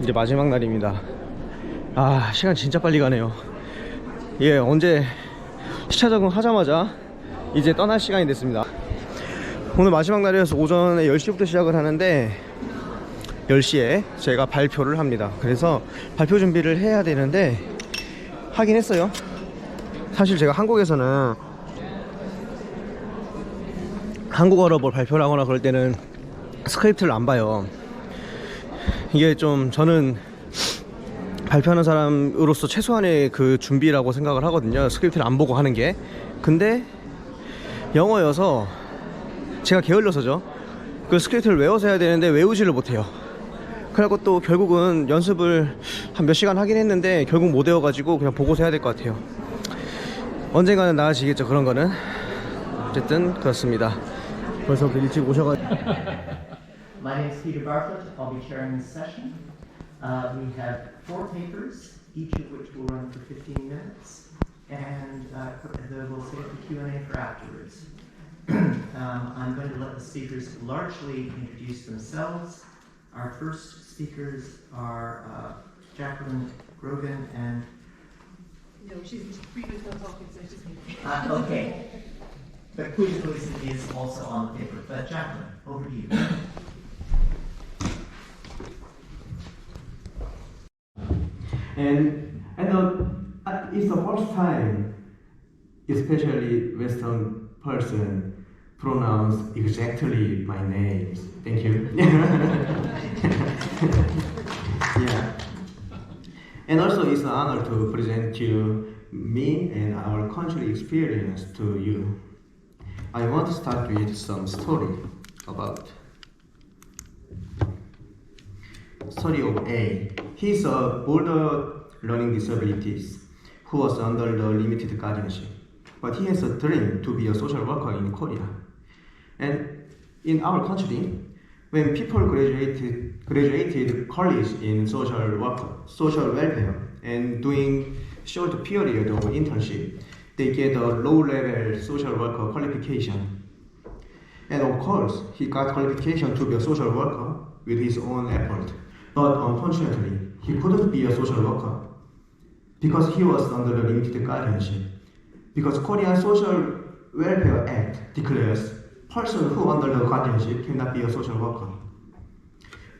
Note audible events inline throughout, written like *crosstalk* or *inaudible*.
이제 마지막 날입니다. 아, 시간 진짜 빨리 가네요. 예, 언제 시차 적응하자마자 이제 떠날 시간이 됐습니다. 오늘 마지막 날이어서 오전에 10시부터 시작을 하는데 10시에 제가 발표를 합니다. 그래서 발표 준비를 해야 되는데 하긴 했어요. 사실 제가 한국에서는 한국어로 뭘 발표를 하거나 그럴 때는 스크립트를 안 봐요. 이게 좀 저는 발표하는 사람으로서 최소한의 그 준비라고 생각을 하거든요. 스크립트를 안 보고 하는 게. 근데 영어여서 제가 게을러서죠. 그 스크립트를 외워서 해야 되는데 외우지를 못해요. 그래갖고 또 결국은 연습을 한 몇 시간 하긴 했는데 결국 못 외워가지고 그냥 보고서 해야 될 것 같아요. 언젠가는 나아지겠죠 그런 거는. 어쨌든 그렇습니다. 벌써부터 일찍 오셔가지고. *laughs* My name is Peter Bartlett. I'll be chairing this session. Uh, we have four papers, each of which will run for 15 minutes, and uh, we'll save the Q&A for afterwards. *clears throat* um, I'm going to let the speakers largely introduce themselves. Our first speakers are uh, Jacqueline Grogan and No, she's previous one talking, so she's me. uh, okay. But Pooja Poison is also on the paper. But Jacqueline, over to you. And I thought uh, it's the first time, especially Western person pronounce exactly my names. Thank you. *laughs* yeah. And also it's an honor to present to me and our country experience to you. I want to start with some story about story of A. He's a boulder learning disabilities who was under the limited guardianship. But he has a dream to be a social worker in Korea. And in our country, when people graduated graduated college in social work, social welfare and doing short period of internship, they get a low level social worker qualification. And of course, he got qualification to be a social worker with his own effort. But unfortunately, he couldn't be a social worker because he was under the limited guardianship. Because Korean Social Welfare Act declares person who under the guardianship cannot be a social worker.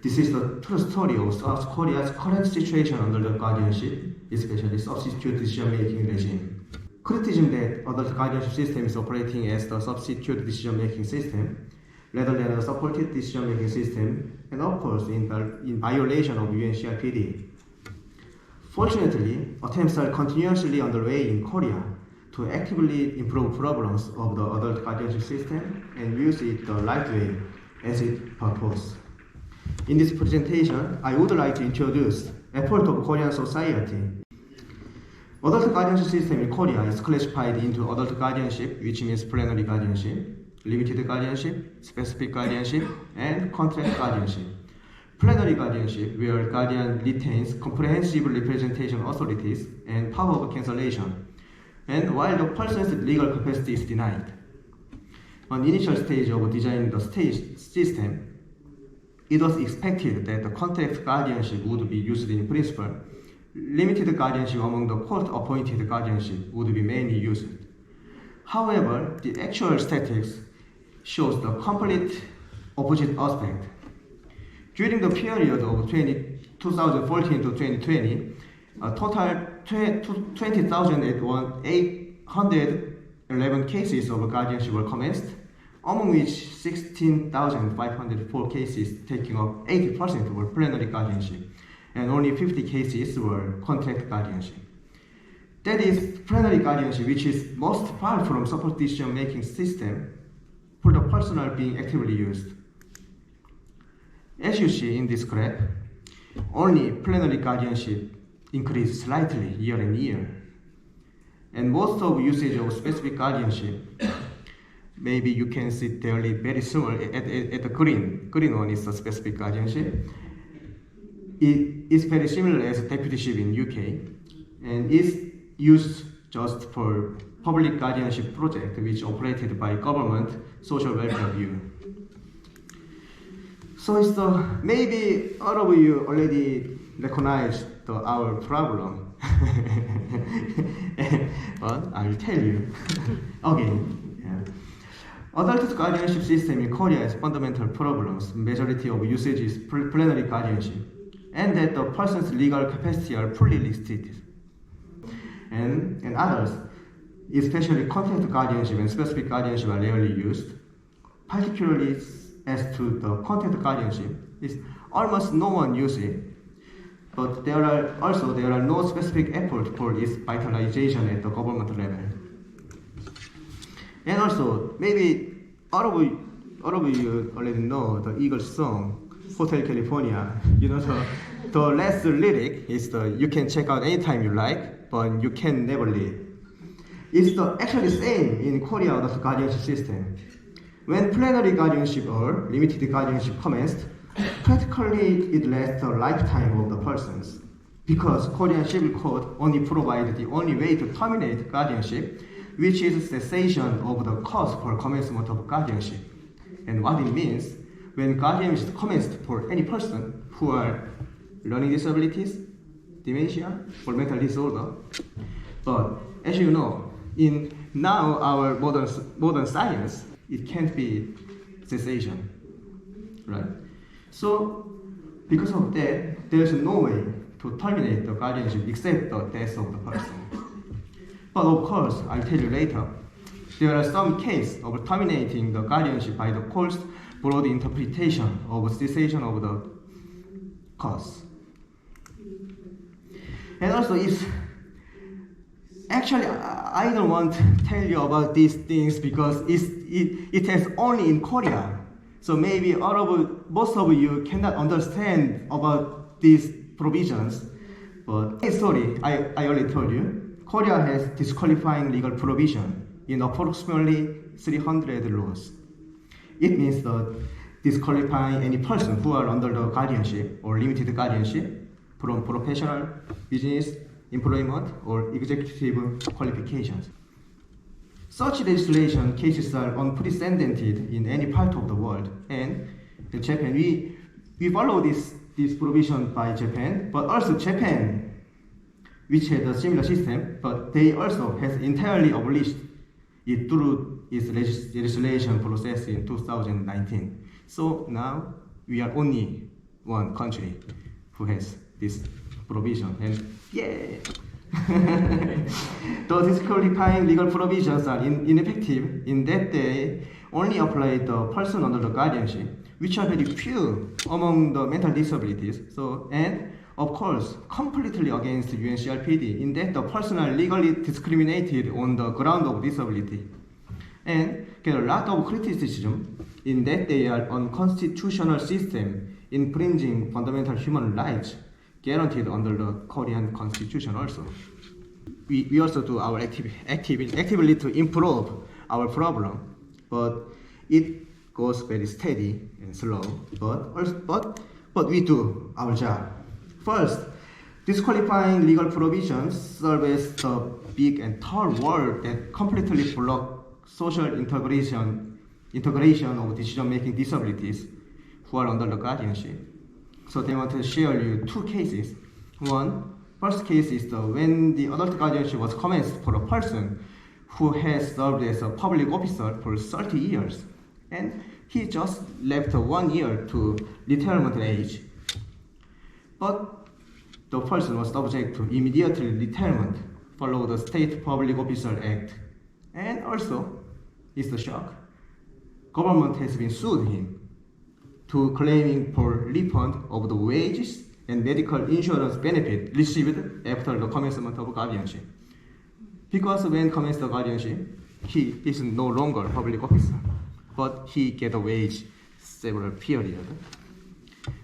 This is the true story of South Korea's current situation under the guardianship, especially substitute decision-making regime. Criticism that adult guardianship system is operating as the substitute decision-making system rather than a supported decision-making system, and of course in, in violation of UNCRPD. Fortunately, attempts are continuously underway in Korea to actively improve problems of the adult guardianship system and use it the right way as it purpose. In this presentation, I would like to introduce effort of Korean society. Adult guardianship system in Korea is classified into adult guardianship, which means plenary guardianship, limited guardianship, specific guardianship, and contract guardianship. Plenary guardianship, where guardian retains comprehensive representation authorities and power of cancellation, and while the person's legal capacity is denied. On the initial stage of designing the stage system, it was expected that the contract guardianship would be used in principle. Limited guardianship among the court-appointed guardianship would be mainly used. However, the actual statistics shows the complete opposite aspect. During the period of 20, 2014 to 2020, a uh, total 20,811 cases of guardianship were commenced, among which 16,504 cases, taking up 80% were plenary guardianship, and only 50 cases were contract guardianship. That is plenary guardianship, which is most far from support decision making system for the personal being actively used. As you see in this graph, only plenary guardianship increased slightly year on year. And most of the usage of specific guardianship, maybe you can see there very soon at, at, at the green. Green one is the specific guardianship. It is very similar as deputyship in UK and is used just for public guardianship project which operated by government social welfare view. So it's the maybe all of you already recognize the, our problem. but I will tell you *laughs* again. Yeah. Adult guardianship system in Korea has fundamental problems. Majority of usage is plenary guardianship, and that the person's legal capacity are fully restricted. And, and others, especially content guardianship and specific guardianship are rarely used. Particularly as to the content guardianship, is almost no one uses it. But there are also there are no specific effort for its vitalization at the government level. And also, maybe all of you, all of you already know the Eagles song, Hotel California. *laughs* You know, the, the last lyric is the you can check out anytime you like, but you can never leave. It's the actually same in Korea the guardianship system. When plenary guardianship or limited guardianship commenced, practically it lasts the lifetime of the persons. Because Korean civil code only provides the only way to terminate guardianship, which is cessation of the cause for commencement of guardianship. And what it means, when guardianship commenced for any person who are learning disabilities, dementia, or mental disorder. But as you know, in now our modern, modern science, it can't be cessation, right? So, because of that, there's no way to terminate the guardianship except the death of the person. But of course, I'll tell you later, there are some cases of terminating the guardianship by the court's broad interpretation of cessation of the cause. And also, if actually I don't want to tell you about these things because it's, it, it has only in Korea. So maybe all of most of you cannot understand about these provisions. But sorry, I, I already told you. Korea has disqualifying legal provision in approximately 300 laws. It means that disqualifying any person who are under the guardianship or limited guardianship from professional, business, employment, or executive qualifications. Such legislation cases are unprecedented in any part of the world, and Japan we we follow this this provision by Japan, but also Japan, which had a similar system, but they also has entirely abolished it through its legis- legislation process in 2019. So now we are only one country who has this provision, and yeah. *laughs* the disqualifying legal provisions are in, ineffective in that they only apply the person under the guardianship, which are very few among the mental disabilities. So, and of course, completely against UNCRPD in that the person are legally discriminated on the ground of disability. And get a lot of criticism in that they are unconstitutional system infringing fundamental human rights guaranteed under the Korean constitution also. We, we also do our active, active, actively to improve our problem, but it goes very steady and slow, but, also, but, but we do our job. First, disqualifying legal provisions serve as the big and tall wall that completely block social integration, integration of decision-making disabilities who are under the guardianship. So they want to share you two cases. One, first case is the when the adult guardianship was commenced for a person who has served as a public officer for 30 years, and he just left one year to retirement age. But the person was subject to immediate retirement, follow the State Public Officer Act, and also, it's a shock. Government has been sued him to claiming for refund of the wages and medical insurance benefit received after the commencement of guardianship. Because when commenced the guardianship, he is no longer public officer, but he get a wage several period.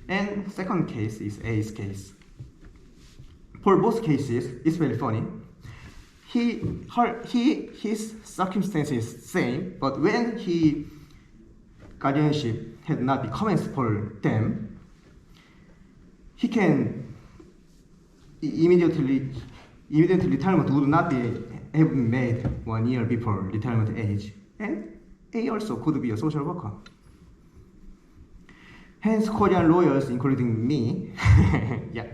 And second case is A's case. For both cases, it's very funny. He, her, he, his circumstances same, but when he guardianship had not been commenced for them, he can immediately retirement would not be have made one year before retirement age, and A also could be a social worker. Hence, Korean lawyers, including me, *laughs* yeah,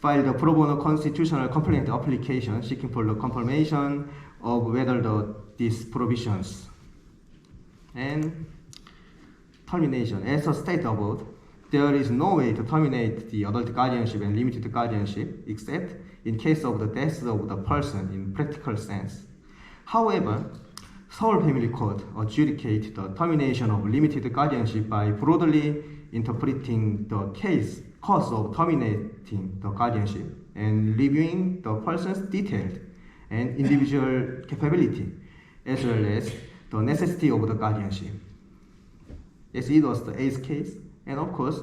filed a pro bono constitutional complaint application seeking for the confirmation of whether the these provisions. And termination. As a state above, there is no way to terminate the adult guardianship and limited guardianship except in case of the death of the person in practical sense. However, Seoul Family Court adjudicate the termination of limited guardianship by broadly interpreting the case cause of terminating the guardianship and reviewing the person's detailed and individual capability as well as the necessity of the guardianship. Yes, it was the A's case, and of course,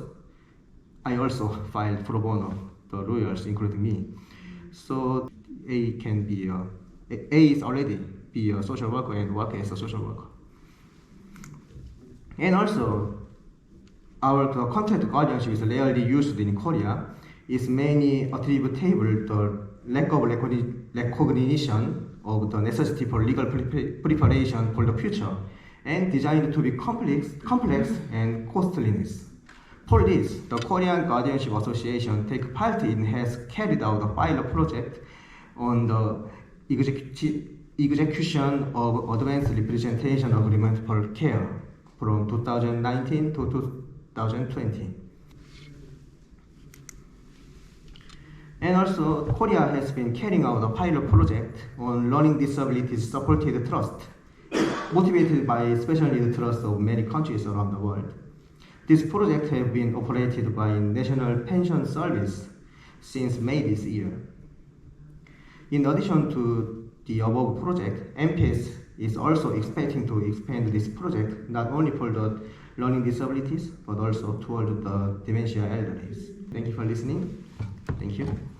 I also *laughs* filed pro bono, the lawyers, including me. So A can be a, A is already be a social worker and work as a social worker. And also, our the contact guardianship is rarely used in Korea. It's mainly attributable to lack of recognition of the necessity for legal pre- preparation for the future and designed to be complex, complex and costliness. For this, the Korean Guardianship Association take part in has carried out a pilot project on the execu- execution of advanced representation agreement for care from 2019 to 2020. And also, Korea has been carrying out a pilot project on learning disabilities supported trust, motivated by special need trust of many countries around the world. This project has been operated by National Pension Service since May this year. In addition to the above project, MPS is also expecting to expand this project not only for the learning disabilities but also toward the dementia elderly. Thank you for listening. Thank you.